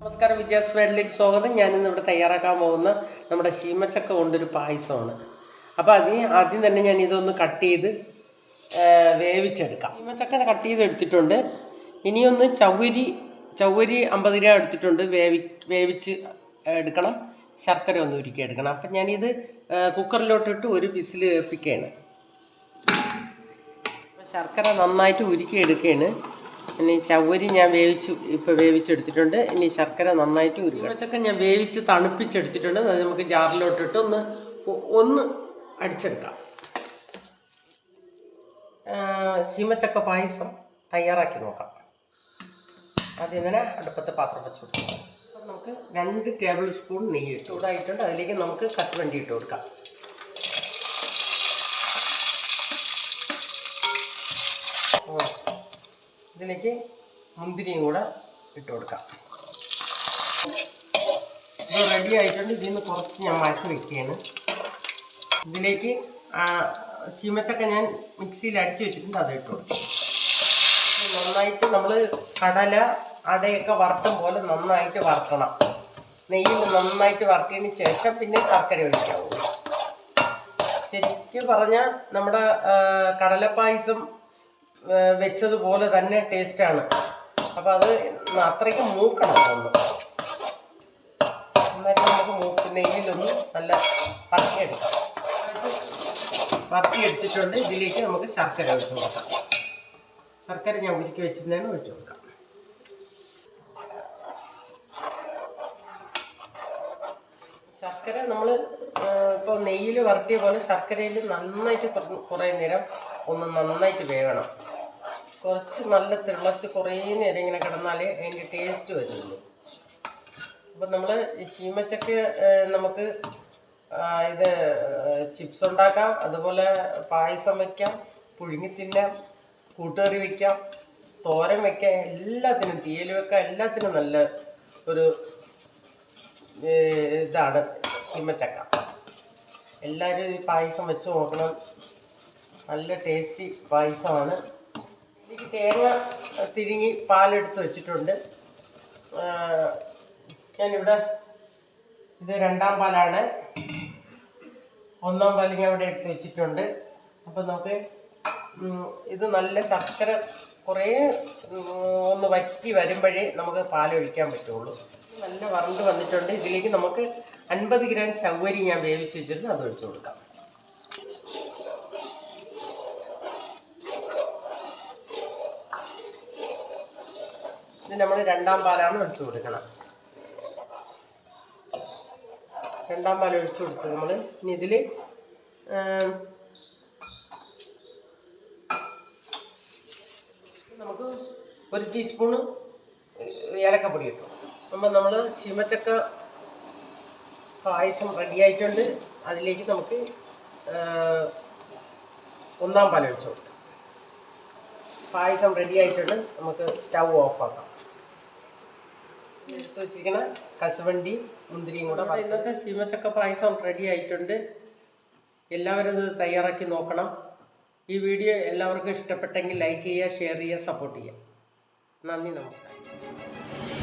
നമസ്കാരം വിജയാസ് വേഡിലേക്ക് സ്വാഗതം. ഞാനിന്ന് ഇവിടെ തയ്യാറാക്കാൻ പോകുന്ന നമ്മുടെ ശീമച്ചക്ക കൊണ്ടൊരു പായസമാണ്. അപ്പോൾ അതിന് ആദ്യം തന്നെ ഞാൻ ഇതൊന്ന് കട്ട് ചെയ്ത് വേവിച്ചെടുക്കാം. ശീമച്ചക്ക കട്ട് ചെയ്ത് എടുത്തിട്ടുണ്ട്. ഇനിയൊന്ന് ചവ്വരി ചവ്വരി അമ്പത് ഗ്രാം എടുത്തിട്ടുണ്ട്. വേവി വേവിച്ച് എടുക്കണം. ശർക്കര ഒന്ന് ഉരുക്കി എടുക്കണം. അപ്പം ഞാനിത് കുക്കറിലോട്ടിട്ട് ഒരു വിസിൽ ഏൽപ്പിക്കുകയാണ്. ശർക്കര നന്നായിട്ട് ഉരുക്കി എടുക്കുകയാണ്. ഇനി ചവ്വരി ഞാൻ വേവിച്ച് ഇപ്പോൾ വേവിച്ചെടുത്തിട്ടുണ്ട്. ഇനി ശർക്കര നന്നായിട്ട് ഉരുക്കി പച്ചക്ക ഞാൻ വേവിച്ച് തണുപ്പിച്ചെടുത്തിട്ടുണ്ട്. അത് നമുക്ക് ജാറിലോട്ടിട്ട് ഒന്ന് ഒന്ന് അടിച്ചെടുക്കാം. ചീമച്ചക്ക പായസം തയ്യാറാക്കി നോക്കാം. ആദ്യം തന്നെ അടുപ്പത്തെ പാത്രം വെച്ച് കൊടുക്കാം. നമുക്ക് രണ്ട് ടേബിൾ സ്പൂൺ നെയ്യ് ഇട്ട് അതിലേക്ക് നമുക്ക് കശുവണ്ടി ഇട്ട് കൊടുക്കാം. ഇതിലേക്ക് മുന്തിരിയും കൂടെ ഇട്ട് കൊടുക്കാം. ഇത് റെഡി ആയിട്ടുണ്ട്. ഇതിൽ നിന്ന് കുറച്ച് ഞാൻ മാറ്റി വെക്കുകയാണ്. ഇതിലേക്ക് ശീമച്ചക്ക ഞാൻ മിക്സിയിൽ അടിച്ചു വെച്ചിട്ടുണ്ട്. അത് ഇട്ട് കൊടുക്കും. നന്നായിട്ട് നമ്മൾ കടല അടയൊക്കെ വറുത്തും പോലെ നന്നായിട്ട് വറുക്കണം. നെയ്യിൽ നന്നായിട്ട് വറുത്തതിന് ശേഷം പിന്നെ ശർക്കര ഒഴിക്കാവൂ. ശരിക്കും പറഞ്ഞാൽ നമ്മുടെ കടലപ്പായസം വെച്ചതുപോലെ തന്നെ ടേസ്റ്റാണ്. അപ്പം അത് അത്രയ്ക്ക് മൂക്കണം ഒന്ന് എന്നാലും നമുക്ക് മൂക്ക് നെയ്യിലൊന്ന് നല്ല പറക്കിയെടുക്കാം പറക്കിയെടുത്തിട്ടുണ്ട് ഇതിലേക്ക് നമുക്ക് ശർക്കര ഒഴിച്ചു കൊടുക്കാം. ശർക്കര ഞാൻ ഉരുക്കി വെച്ചിരുന്നതിന് ഒഴിച്ചു കൊടുക്കാം. ശർക്കര നമ്മൾ ഇപ്പോൾ നെയ്യിൽ വരട്ടിയ പോലെ ശർക്കരയിൽ നന്നായിട്ട് കുറ- നേരം ഒന്ന് നന്നായിട്ട് വേവണം. കുറച്ച് നല്ല തിളച്ച് കുറേ നേരം ഇങ്ങനെ കിടന്നാലേ അതിന്റെ ടേസ്റ്റ് വരുള്ളൂ. അപ്പം നമ്മൾ ശീമച്ചക്ക നമുക്ക് ഇത് ചിപ്സ് ഉണ്ടാക്കാം അതുപോലെ പായസം വയ്ക്കാം പുഴുങ്ങി തിന്നാം കൂട്ടുകറി വയ്ക്കാം തോരൻ വയ്ക്കാം എല്ലാത്തിനും തീയൽ വെക്കാം എല്ലാത്തിനും നല്ല ഒരു ഇതാണ്. ശീമച്ചക്ക എല്ലാവരും ഈ പായസം വെച്ച് നോക്കണം. നല്ല ടേസ്റ്റി പായസമാണ്. എനിക്ക് തേങ്ങ തിരിങ്ങി പാലെടുത്ത് വെച്ചിട്ടുണ്ട്. ഞാനിവിടെ ഇത് രണ്ടാം പാലാണ്. ഒന്നാം പാൽ ഞാൻ ഇവിടെ എടുത്ത് വെച്ചിട്ടുണ്ട്. അപ്പം നമുക്ക് ഇത് നല്ല ശർക്കര കുറേ ഒന്ന് വറ്റി വരുമ്പോഴേ നമുക്ക് പാലൊഴിക്കാൻ പറ്റുള്ളൂ. നല്ല വറണ്ട് വന്നിട്ടുണ്ട്. ഇതിലേക്ക് നമുക്ക് അൻപത് ഗ്രാം ചവ്വരി ഞാൻ വേവിച്ച് വെച്ചിട്ട് അത് ഒഴിച്ചു കൊടുക്കാം. ഇത് നമ്മൾ രണ്ടാം പാലാണ് ഒഴിച്ചു കൊടുക്കണം. രണ്ടാം പാൽ ഒഴിച്ചു കൊടുത്ത് നമ്മൾ ഇനി ഇതിൽ നമുക്ക് ഒരു ടീസ്പൂണ് ഏലക്കപ്പൊടി കിട്ടും അപ്പം നമ്മൾ ചീമച്ചക്ക പായസം റെഡിയായിട്ടുണ്ട് അതിലേക്ക് നമുക്ക് ഒന്നാം പാൽ ഒഴിച്ചു കൊടുക്കാം. പായസം റെഡി ആയിട്ടുണ്ട്. നമുക്ക് സ്റ്റൗ ഓഫ് ആക്കാം. എടുത്ത് വെച്ചിരിക്കുന്ന കശുവണ്ടി മുന്തിരിയും കൂടെ ഇന്നത്തെ ശിവചക്ക പായസം റെഡി ആയിട്ടുണ്ട്. എല്ലാവരും ഇത് തയ്യാറാക്കി നോക്കണം. ഈ വീഡിയോ എല്ലാവർക്കും ഇഷ്ടപ്പെട്ടെങ്കിൽ ലൈക്ക് ചെയ്യുക ഷെയർ ചെയ്യുക സപ്പോർട്ട് ചെയ്യുക. നന്ദി നമസ്കാരം.